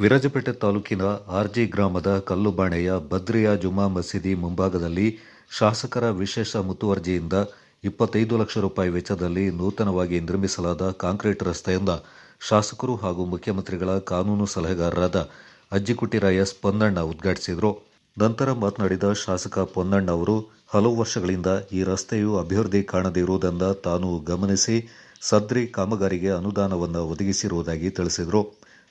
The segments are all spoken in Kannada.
ವಿರಾಜಪೇಟೆ ತಾಲೂಕಿನ ಆರ್ಜಿ ಗ್ರಾಮದ ಕಲ್ಲುಬಾಣೆಯ ಬದ್ರಿಯಾ ಜುಮಾ ಮಸೀದಿ ಮುಂಭಾಗದಲ್ಲಿ ಶಾಸಕರ ವಿಶೇಷ ಮುತುವರ್ಜಿಯಿಂದ ಇಪ್ಪತ್ತೈದು ಲಕ್ಷ ರೂಪಾಯಿ ವೆಚ್ಚದಲ್ಲಿ ನೂತನವಾಗಿ ನಿರ್ಮಿಸಲಾದ ಕಾಂಕ್ರೀಟ್ ರಸ್ತೆಯಿಂದ ಶಾಸಕರು ಹಾಗೂ ಮುಖ್ಯಮಂತ್ರಿಗಳ ಕಾನೂನು ಸಲಹೆಗಾರರಾದ ಅಜ್ಜಿಕುಟ್ಟಿರಾಯ ಎಸ್ ಪೊನ್ನಣ್ಣ ಉದ್ಘಾಟಿಸಿದರು. ನಂತರ ಮಾತನಾಡಿದ ಶಾಸಕ ಪೊನ್ನಣ್ಣ ಅವರು, ಹಲವು ವರ್ಷಗಳಿಂದ ಈ ರಸ್ತೆಯು ಅಭಿವೃದ್ಧಿ ಕಾಣದೇ ಇರುವುದನ್ನು ತಾನು ಗಮನಿಸಿ ಸದ್ರಿ ಕಾಮಗಾರಿಗೆ ಅನುದಾನವನ್ನು ಒದಗಿಸಿರುವುದಾಗಿ ತಿಳಿಸಿದರು.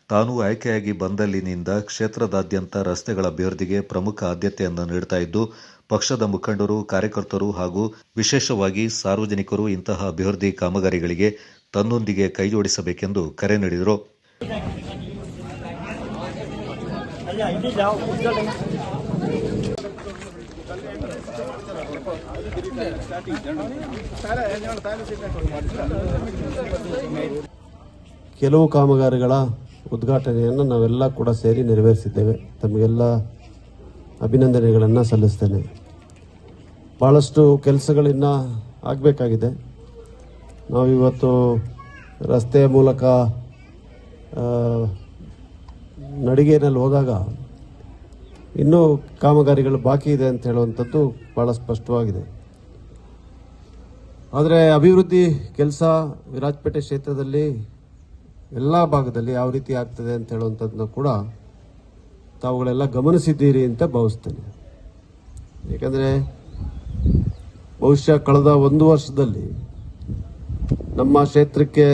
ತಾನು ಆಯ್ಕೆಯಾಗಿ ಬಂದಲ್ಲಿನಿಂದ ಕ್ಷೇತ್ರದಾದ್ಯಂತ ರಸ್ತೆಗಳ ಅಭಿವೃದ್ಧಿಗೆ ಪ್ರಮುಖ ಆದ್ಯತೆಯನ್ನು ನೀಡುತ್ತಾ ಇದ್ದು, ಪಕ್ಷದ ಮುಖಂಡರು, ಕಾರ್ಯಕರ್ತರು ಹಾಗೂ ವಿಶೇಷವಾಗಿ ಸಾರ್ವಜನಿಕರು ಇಂತಹ ಅಭಿವೃದ್ಧಿ ಕಾಮಗಾರಿಗಳಿಗೆ ತನ್ನೊಂದಿಗೆ ಕೈಜೋಡಿಸಬೇಕೆಂದು ಕರೆ ನೀಡಿದರು. ಕೆಲವು ಕಾಮಗಾರಿಗಳ ಉದ್ಘಾಟನೆಯನ್ನು ನಾವೆಲ್ಲ ಕೂಡ ಸೇರಿ ನೆರವೇರಿಸಿದ್ದೇವೆ. ತಮಗೆಲ್ಲ ಅಭಿನಂದನೆಗಳನ್ನು ಸಲ್ಲಿಸ್ತೇನೆ. ಭಾಳಷ್ಟು ಕೆಲಸಗಳಿನ್ನ ಆಗಬೇಕಾಗಿದೆ. ನಾವು ಇವತ್ತು ರಸ್ತೆಯ ಮೂಲಕ ನಡಿಗೆಯಲ್ಲಿ ಹೋದಾಗ ಇನ್ನೂ ಕಾಮಗಾರಿಗಳು ಬಾಕಿ ಇದೆ ಅಂತ ಹೇಳುವಂಥದ್ದು ಭಾಳ ಸ್ಪಷ್ಟವಾಗಿದೆ. ಆದರೆ ಅಭಿವೃದ್ಧಿ ಕೆಲಸ ವಿರಾಜಪೇಟೆ ಕ್ಷೇತ್ರದಲ್ಲಿ ಎಲ್ಲ ಭಾಗದಲ್ಲಿ ಯಾವ ರೀತಿ ಆಗ್ತದೆ ಅಂತ ಹೇಳುವಂಥದ್ದನ್ನ ಕೂಡ ತಾವುಗಳೆಲ್ಲ ಗಮನಿಸಿದ್ದೀರಿ ಅಂತ ಭಾವಿಸ್ತೇನೆ. ಏಕೆಂದರೆ ಬಹುಶಃ ಕಳೆದ ಒಂದು ವರ್ಷದಲ್ಲಿ ನಮ್ಮ ಕ್ಷೇತ್ರಕ್ಕೆ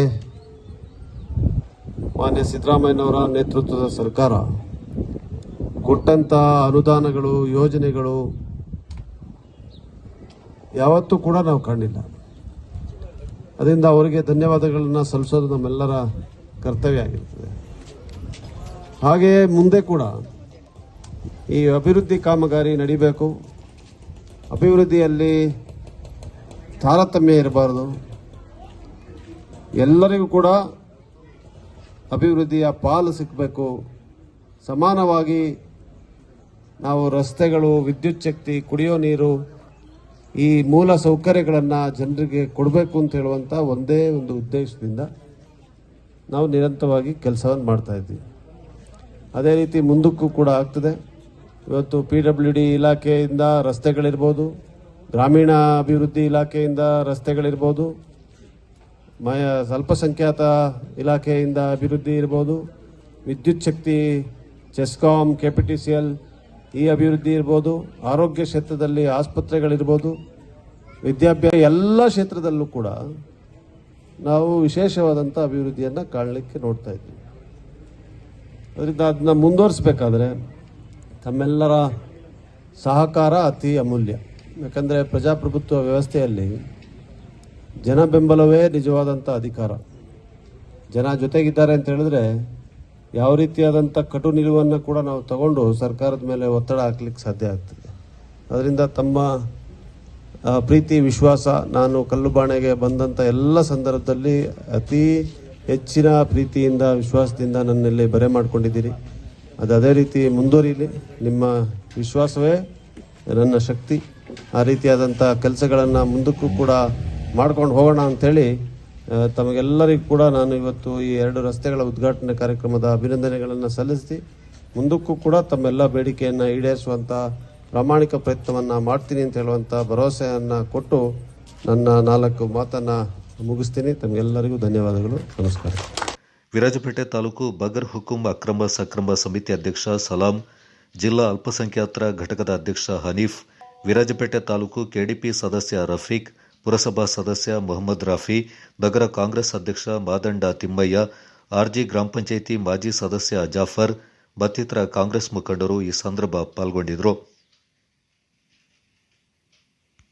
ಮಾನ್ಯ ಸಿದ್ದರಾಮಯ್ಯನವರ ನೇತೃತ್ವದ ಸರ್ಕಾರ ಕೊಟ್ಟಂತ ಅನುದಾನಗಳು, ಯೋಜನೆಗಳು ಯಾವತ್ತೂ ಕೂಡ ನಾವು ಕಂಡಿಲ್ಲ ಅದರಿಂದ ಅವರಿಗೆ ಧನ್ಯವಾದಗಳನ್ನು ಸಲ್ಲಿಸೋದು ನಮ್ಮೆಲ್ಲರ ಕರ್ತವ್ಯ ಆಗಿರ್ತದೆ ಹಾಗೆಯೇ ಮುಂದೆ ಕೂಡ ಈ ಅಭಿವೃದ್ಧಿ ಕಾಮಗಾರಿ ನಡಿಬೇಕು. ಅಭಿವೃದ್ಧಿಯಲ್ಲಿ ತಾರತಮ್ಯ ಇರಬಾರ್ದು. ಎಲ್ಲರಿಗೂ ಕೂಡ ಅಭಿವೃದ್ಧಿಯ ಪಾಲು ಸಿಕ್ಕಬೇಕು ಸಮಾನವಾಗಿ ನಾವು ರಸ್ತೆಗಳು, ವಿದ್ಯುತ್ ಶಕ್ತಿ, ಕುಡಿಯೋ ನೀರು, ಈ ಮೂಲ ಸೌಕರ್ಯಗಳನ್ನು ಜನರಿಗೆ ಕೊಡಬೇಕು ಅಂತ ಹೇಳುವಂಥ ಒಂದೇ ಒಂದು ಉದ್ದೇಶದಿಂದ ನಾವು ನಿರಂತರವಾಗಿ ಕೆಲಸವನ್ನು ಮಾಡ್ತಾ ಇದ್ದೀವಿ. ಅದೇ ರೀತಿ ಮುಂದಕ್ಕೂ ಕೂಡ ಆಗ್ತದೆ. ಇವತ್ತು ಪಿ ಡಬ್ಲ್ಯೂ ಡಿ ಇಲಾಖೆಯಿಂದ ರಸ್ತೆಗಳಿರ್ಬೋದು ಗ್ರಾಮೀಣ ಅಭಿವೃದ್ಧಿ ಇಲಾಖೆಯಿಂದ ರಸ್ತೆಗಳಿರ್ಬೋದು, ಮಯ ಅಲ್ಪಸಂಖ್ಯಾತ ಇಲಾಖೆಯಿಂದ ಅಭಿವೃದ್ಧಿ ಇರ್ಬೋದು, ವಿದ್ಯುತ್ ಶಕ್ತಿ, CESCOM K P T C L ಈ ಅಭಿವೃದ್ಧಿ ಇರ್ಬೋದು, ಆರೋಗ್ಯ ಕ್ಷೇತ್ರದಲ್ಲಿ ಆಸ್ಪತ್ರೆಗಳಿರ್ಬೋದು, ವಿದ್ಯಾಭ್ಯಾಸ ಎಲ್ಲ ಕ್ಷೇತ್ರದಲ್ಲೂ ಕೂಡ ನಾವು ವಿಶೇಷವಾದಂಥ ಅಭಿವೃದ್ಧಿಯನ್ನು ಕಾಣಲಿಕ್ಕೆ ನೋಡ್ತಾ ಇದ್ವಿ ಅದರಿಂದ ಅದನ್ನ ಮುಂದುವರಿಸಬೇಕಾದ್ರೆ ತಮ್ಮೆಲ್ಲರ ಸಹಕಾರ ಅತಿ ಅಮೂಲ್ಯ. ಯಾಕಂದರೆ ಪ್ರಜಾಪ್ರಭುತ್ವ ವ್ಯವಸ್ಥೆಯಲ್ಲಿ ಜನ ಬೆಂಬಲವೇ ನಿಜವಾದಂಥ ಅಧಿಕಾರ. ಜನ ಜೊತೆಗಿದ್ದಾರೆ ಅಂತ ಹೇಳಿದ್ರೆ ಯಾವ ರೀತಿಯಾದಂಥ ಕಟು ನಿಲುವನ್ನು ಕೂಡ ನಾವು ತಗೊಂಡು ಸರ್ಕಾರದ ಮೇಲೆ ಒತ್ತಡ ಹಾಕ್ಲಿಕ್ಕೆ ಸಾಧ್ಯ ಆಗ್ತದೆ. ಅದರಿಂದ ತಮ್ಮ ಪ್ರೀತಿ, ವಿಶ್ವಾಸ, ನಾನು ಕಲ್ಲುಬಾಣೆಗೆ ಬಂದಂಥ ಎಲ್ಲ ಸಂದರ್ಭದಲ್ಲಿ ಅತಿ ಹೆಚ್ಚಿನ ಪ್ರೀತಿಯಿಂದ, ವಿಶ್ವಾಸದಿಂದ ನನ್ನಲ್ಲಿ ಬರೆ ಮಾಡಿಕೊಂಡಿದ್ದೀರಿ. ಅದು ಅದೇ ರೀತಿ ಮುಂದುವರಿಲಿ. ನಿಮ್ಮ ವಿಶ್ವಾಸವೇ ನನ್ನ ಶಕ್ತಿ. ಆ ರೀತಿಯಾದಂಥ ಕೆಲಸಗಳನ್ನು ಮುಂದಕ್ಕೂ ಕೂಡ ಮಾಡ್ಕೊಂಡು ಹೋಗೋಣ ಅಂಥೇಳಿ ತಮಗೆಲ್ಲರಿಗೂ ಕೂಡ ನಾನು ಇವತ್ತು ಈ ಎರಡು ರಸ್ತೆಗಳ ಉದ್ಘಾಟನೆ ಕಾರ್ಯಕ್ರಮದ ಅಭಿನಂದನೆಗಳನ್ನು ಸಲ್ಲಿಸಿ ಮುಂದಕ್ಕೂ ಕೂಡ ತಮ್ಮೆಲ್ಲ ಬೇಡಿಕೆಯನ್ನು ಈಡೇರಿಸುವಂಥ ಪ್ರಾಮಾಣಿಕ ಪ್ರಯತ್ನವನ್ನು ಮಾಡ್ತೀನಿ ಅಂತ ಹೇಳುವಂಥ ಭರವಸೆಯನ್ನು ಕೊಟ್ಟು ನನ್ನ ನಾಲ್ಕು ಮಾತನ್ನು ಮುಗಿಸ್ತೀನಿ. ತಮಗೆಲ್ಲರಿಗೂ ಧನ್ಯವಾದಗಳು. ನಮಸ್ಕಾರ. ವಿರಾಜಪೇಟೆ ತಾಲೂಕು ಬಗರ್ ಹುಕುಂ ಅಕ್ರಮ ಸಕ್ರಮ ಸಮಿತಿ ಅಧ್ಯಕ್ಷ ಸಲಾಂ, ಜಿಲ್ಲಾ ಅಲ್ಪಸಂಖ್ಯಾತರ ಘಟಕದ ಅಧ್ಯಕ್ಷ ಹನೀಫ್, ವಿರಾಜಪೇಟೆ ತಾಲೂಕು ಕೆಡಿಪಿ ಸದಸ್ಯ ರಫೀಕ್, ಪುರಸಭಾ ಸದಸ್ಯ ಮೊಹಮ್ಮದ್ ರಾಫಿ, ನಗರ ಕಾಂಗ್ರೆಸ್ ಅಧ್ಯಕ್ಷ ಮಾದಂಡ ತಿಮ್ಮಯ್ಯ, ಆರ್ಜಿ ಗ್ರಾಮ ಪಂಚಾಯಿತಿ ಮಾಜಿ ಸದಸ್ಯ ಜಾಫರ್, ಮತ್ತಿತರ ಕಾಂಗ್ರೆಸ್ ಮುಖಂಡರು ಈ ಸಂದರ್ಭ ಪಾಲ್ಗೊಂಡಿದ್ದರು